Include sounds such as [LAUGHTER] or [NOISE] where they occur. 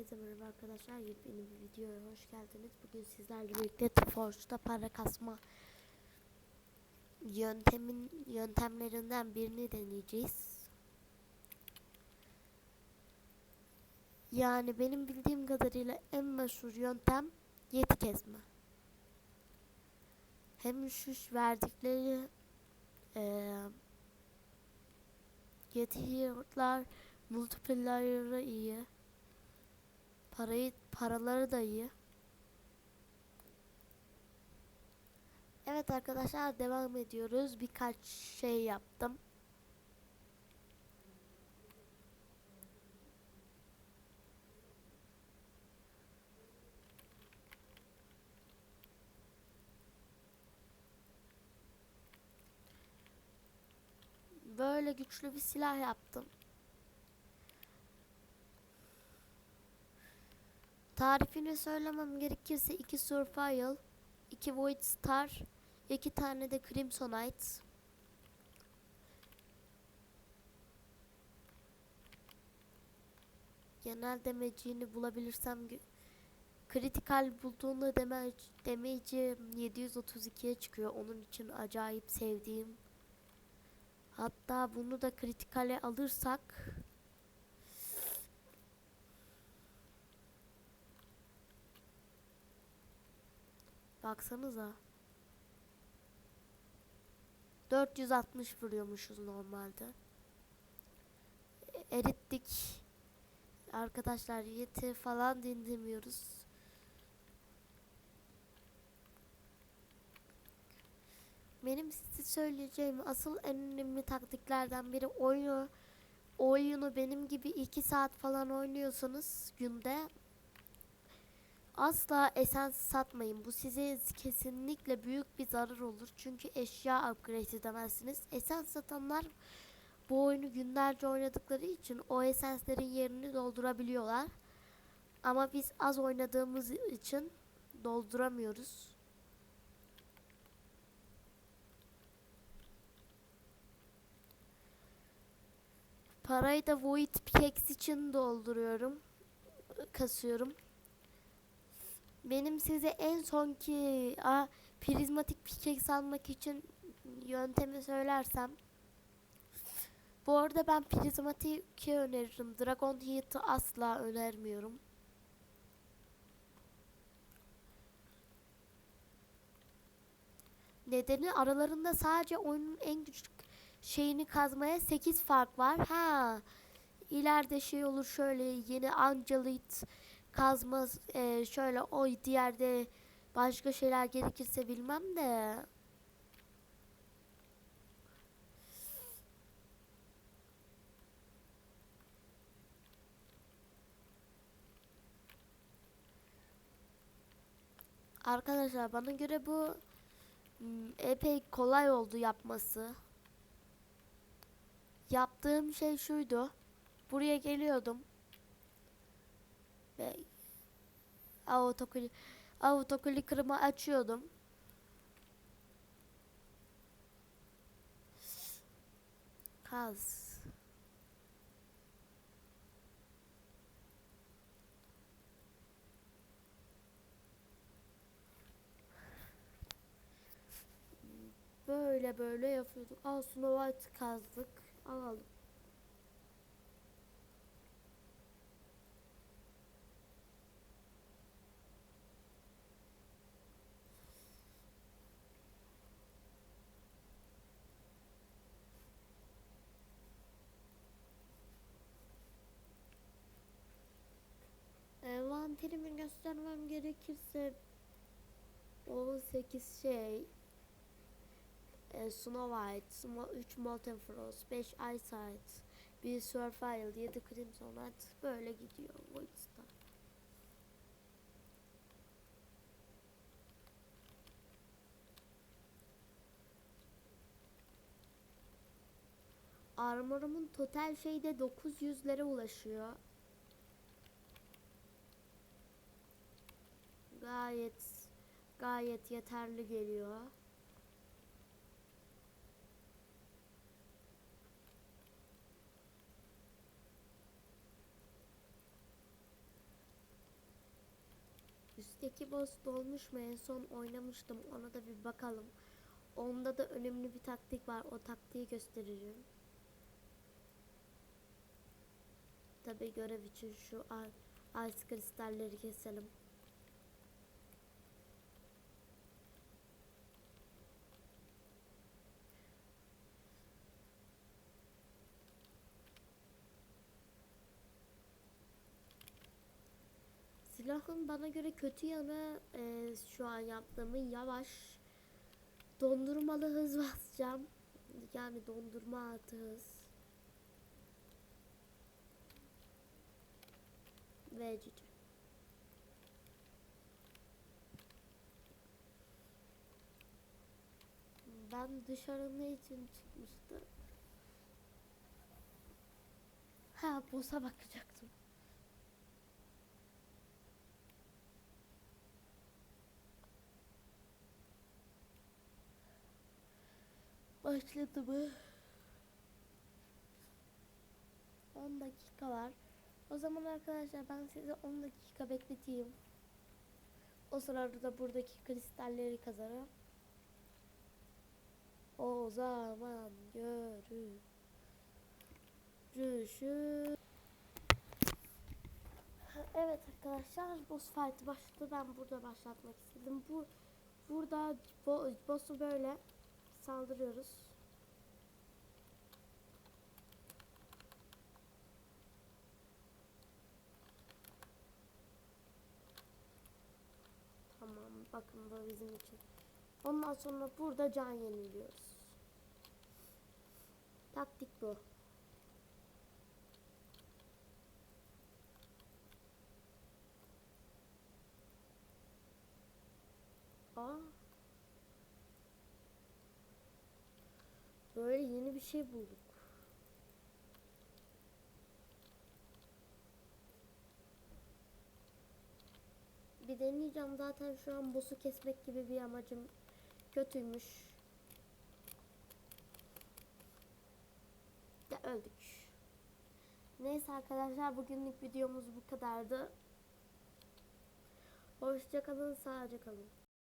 Herkese merhaba arkadaşlar. Yepyeni bir videoya hoş geldiniz. Bugün sizlerle birlikte Forge'da para kasma yöntemin yöntemlerinden birini deneyeceğiz. Yani benim bildiğim kadarıyla en meşhur yöntem yeti kesme. Hem şu verdikleri eee yetiler multiplayer'ı iyi. Parayı paraları da iyi. Evet arkadaşlar devam ediyoruz. Birkaç şey yaptım. Böyle güçlü bir silah yaptım. Tarifini söylemem gerekirse 2 Survival, 2 Void Star, 2 tane de Crimsonite. Genel demeciğini bulabilirsem kritikal bulduğunda deme demeci 732'ye çıkıyor. Onun için acayip sevdiğim. Hatta bunu da kritikale alırsak Baksanıza. 460 vuruyormuşuz normalde. E- Erittik. Arkadaşlar yeti falan dinlemiyoruz. Benim size söyleyeceğim asıl en önemli taktiklerden biri oyunu oyunu benim gibi 2 saat falan oynuyorsanız günde Asla esens satmayın. Bu size kesinlikle büyük bir zarar olur. Çünkü eşya upgrade edemezsiniz. Esens satanlar bu oyunu günlerce oynadıkları için o esenslerin yerini doldurabiliyorlar. Ama biz az oynadığımız için dolduramıyoruz. Parayı da Void Pickaxe için dolduruyorum. Kasıyorum. Benim size en sonki a, prizmatik pickaxe almak için yöntemi söylersem bu arada ben prizmatiki öneririm. Dragon Heat'ı asla önermiyorum. Nedeni aralarında sadece oyunun en küçük şeyini kazmaya 8 fark var. Ha. İleride şey olur şöyle yeni Angelit kazma e, şöyle o diğerde başka şeyler gerekirse bilmem de Arkadaşlar bana göre bu m, epey kolay oldu yapması. Yaptığım şey şuydu. Buraya geliyordum. Ve autoclick autoclicker'ımı açıyordum. Kaz. Böyle böyle yapıyorduk. Snow White kazdık. Alalım. Envanterimi göstermem gerekirse 18 şey e, Snow White, 3 Molten Frost, 5 Eyesight, 1 Survival, 7 Crimson Red böyle gidiyor Void Star. Armorumun total şeyde 900'lere ulaşıyor. Gayet gayet yeterli geliyor. Üstteki boss dolmuş mu? En son oynamıştım. Ona da bir bakalım. Onda da önemli bir taktik var. O taktiği gösteririm. Tabi görev için şu ice kristalleri keselim. Silahın bana göre kötü yanı e, şu an yaptığımın yavaş dondurmalı hız [LAUGHS] basacağım. Yani dondurma atı hız. Ve cici. Ben dışarı ne için çıkmıştım? Ha boss'a bakacaktım. Başladı mı? 10 dakika var. O zaman arkadaşlar ben sizi 10 dakika bekleteyim. O sırada da buradaki kristalleri kazarım. O zaman görüşürüz. Evet arkadaşlar boss fight başladı. Ben burada başlatmak istedim. Bu burada bo boss'u böyle saldırıyoruz. Tamam bakın bu bizim için. Ondan sonra burada can yeniliyoruz. Taktik bu. Böyle yeni bir şey bulduk. Bir deneyeceğim zaten şu an boss'u kesmek gibi bir amacım kötüymüş. De öldük. Neyse arkadaşlar bugünlük videomuz bu kadardı. Hoşçakalın, sağlıcakla kalın.